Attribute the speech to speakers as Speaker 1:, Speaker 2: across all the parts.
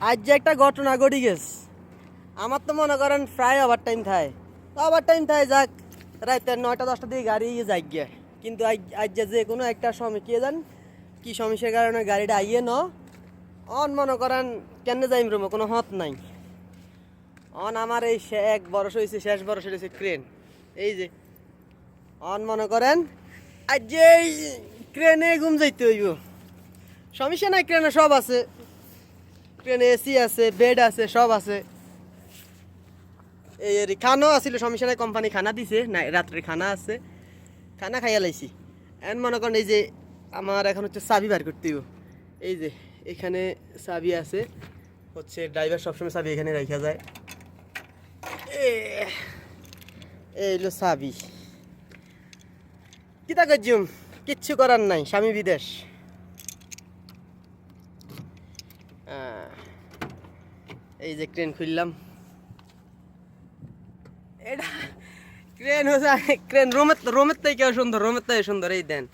Speaker 1: আজ যে একটা ঘটনা ঘটি গেছে, আমার তো মনে করেন প্রায় ওভার টাইম থাকে। ওভার টাইম থাকে যাক, রাতে নয়টা দশটা দিকে গাড়ি যাই গিয়ে। কিন্তু আজ যে কোনো একটা সময়, কে জান কি সমস্যার কারণে গাড়িটা আইয়ে ন। অন মনে করেন কেন যাইম রুমো, কোনো হত নাই। অন আমার এই এক বরস হয়েছে শেষ বরস হয়েছে ক্রেন এই যে, অন মনে করেন আজ যে ক্রেনে ঘুম যাইতে হইব। সমস্যা নাই ক্রেনে সব আছে। ট্রেনে এসি আছে বেড আছে, সব আছে। এই খানাও আছিল সমস্যা নাই কোম্পানি খানা দিছে, নাই, রাত্রে খানা আছে। খানা খাইয়া লাইছি। এন মনে করেন এই যে আমার এখন হচ্ছে চাবি বার করতে এই যে, এখানে চাবি আছে। হচ্ছে ড্রাইভার সবসময় চাবি এখানে রাখা যায়। এ- এই হলো চাবি। কিতা করছুম কিচ্ছু করার নাই, স্বামী বিদেশ। এই যে ক্রেন খুললাম। এটা ক্রেন হচ্ছে ক্রেন রোমের রোমের থেকে সুন্দর রোমের থেকে সুন্দর এই দেন।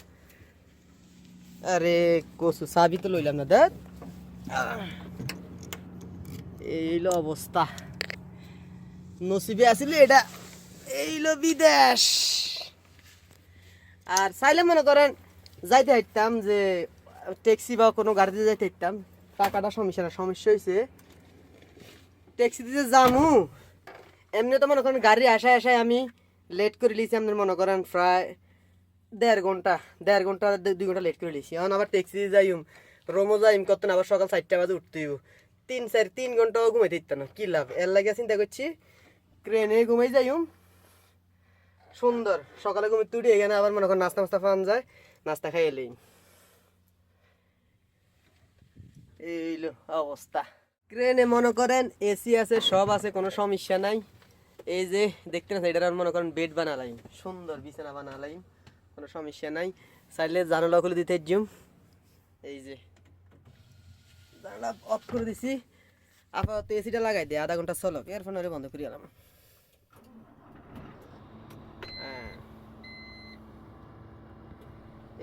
Speaker 1: আরে কসু চাবি তো লইলাম না দেখ। এইলো অবস্থা। নসিবে আসিল এটা এইলো বিদেশ। আর চাইলে মনে করেন যাইতে হাইতাম যে ট্যাক্সি বা কোনো গাড়িতে যাইতে হাইতাম। টাকাটা সমস্যা সমস্যা হয়েছে ট্যাক্সিতে যে যামু, এমনি তো মনে করেন গাড়ি আসায় আসায় আমি লেট করে লিছি আপনার মনে করেন প্রায় দেড় ঘণ্টা দেড় ঘণ্টা দুই ঘণ্টা লেট করে লিছি এখন আবার ট্যাক্সি যাইম রোমো যাইম, কত আবার সকাল চারটা বাজে উঠতে হইব। তিন, চার, তিন ঘন্টাও ঘুমাইতে দিতাম না, কি লাভ? এর লাগে চিন্তা করছি ট্রেনে ঘুমাই যাইম, সুন্দর, সকালে ঘুমিয়ে তুটি এখানে আবার মনে করেন নাস্তা মাস্তা পান যায়, নাস্তা খাই এলেই এইলো অবস্থা। ক্রেনে মনে করেন এসি আছে, সব আছে, কোনো সমস্যা নাই। এই যে দেখতে না এটার মনে করেন বেড বানালাম। সুন্দর বিছানা বানালাম, কোনো সমস্যা নাই। চাইলে জানালা খুলে দিতে জুম এই যে জানালা অফ করে দিছি। আপাতত এসিটা লাগাই দে আধা ঘণ্টা চলো এর ফোন বন্ধ করে গেলাম। হ্যাঁ।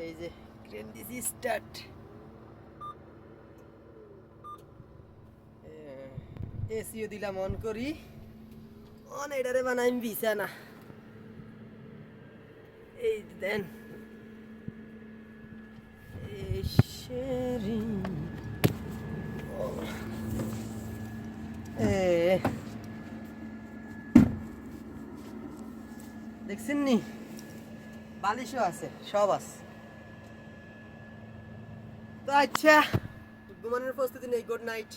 Speaker 1: এই যে ক্রেন দিছি স্টার্ট এসিও দিলাম অন করি। অন এটারে বানাইম বিছানা। এই দেন। দেখছেন নি? বালিশও আছে, সব আছে। তো আচ্ছা ঘুমানোর প্রস্তুতি নেই গুড নাইট